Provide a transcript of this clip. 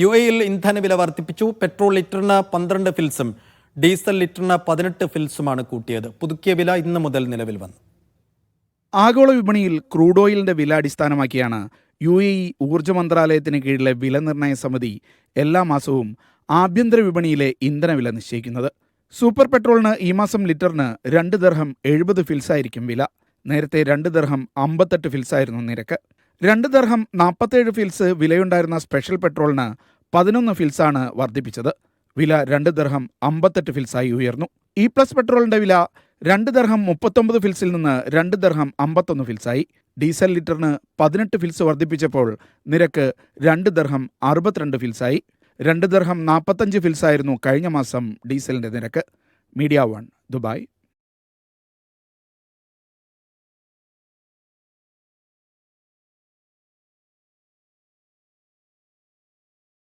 U എയിൽ ഇന്ധനവില വർദ്ധിപ്പിച്ചു പെട്രോൾ ലിറ്ററിന് പന്ത്രണ്ട് ഫിൽസും ഡീസൽ ലിറ്ററിന് പതിനെട്ട് ഫിൽസുമാണ് കൂട്ടിയത്. പുതുക്കിയ വില ഇന്ന് മുതൽ നിലവിൽ വന്നു. ആഗോള വിപണിയിൽ ക്രൂഡ് ഓയിലിന്റെ വില അടിസ്ഥാനമാക്കിയാണ് യു എ ഇ ഊർജ മന്ത്രാലയത്തിന് കീഴിലെ വില നിർണയ സമിതി എല്ലാ മാസവും ആഭ്യന്തര വിപണിയിലെ ഇന്ധനവില നിശ്ചയിക്കുന്നത്. സൂപ്പർ പെട്രോളിന് ഈ മാസം ലിറ്ററിന് രണ്ട് ദർഹം എഴുപത് ഫിൽസായിരിക്കും വില. നേരത്തെ രണ്ട് ദർഹം അമ്പത്തെട്ട് ഫിൽസായിരുന്നു നിരക്ക്. രണ്ട് ദർഹം നാൽപ്പത്തേഴ് ഫിൽസ് വിലയുണ്ടായിരുന്ന സ്പെഷ്യൽ പെട്രോളിന് പതിനൊന്ന് ഫിൽസാണ് വർദ്ധിപ്പിച്ചത്. വില രണ്ട് ദർഹം അമ്പത്തെട്ട് ഫിൽസായി ഉയർന്നു. ഇ പ്ലസ് പെട്രോളിന്റെ വില രണ്ട് ദർഹം മുപ്പത്തൊമ്പത് ഫിൽസിൽ നിന്ന് രണ്ട് ദർഹം അമ്പത്തൊന്ന് ഫിൽസായി. ഡീസൽ ലിറ്ററിന് പതിനെട്ട് ഫിൽസ് വർദ്ധിപ്പിച്ചപ്പോൾ നിരക്ക് രണ്ട് ദർഹം അറുപത്തിരണ്ട് ഫിൽസായി. രണ്ട് ദർഹം നാൽപ്പത്തഞ്ച് ഫിൽസായിരുന്നു കഴിഞ്ഞ മാസം ഡീസലിന്റെ നിരക്ക്. Media one Dubai.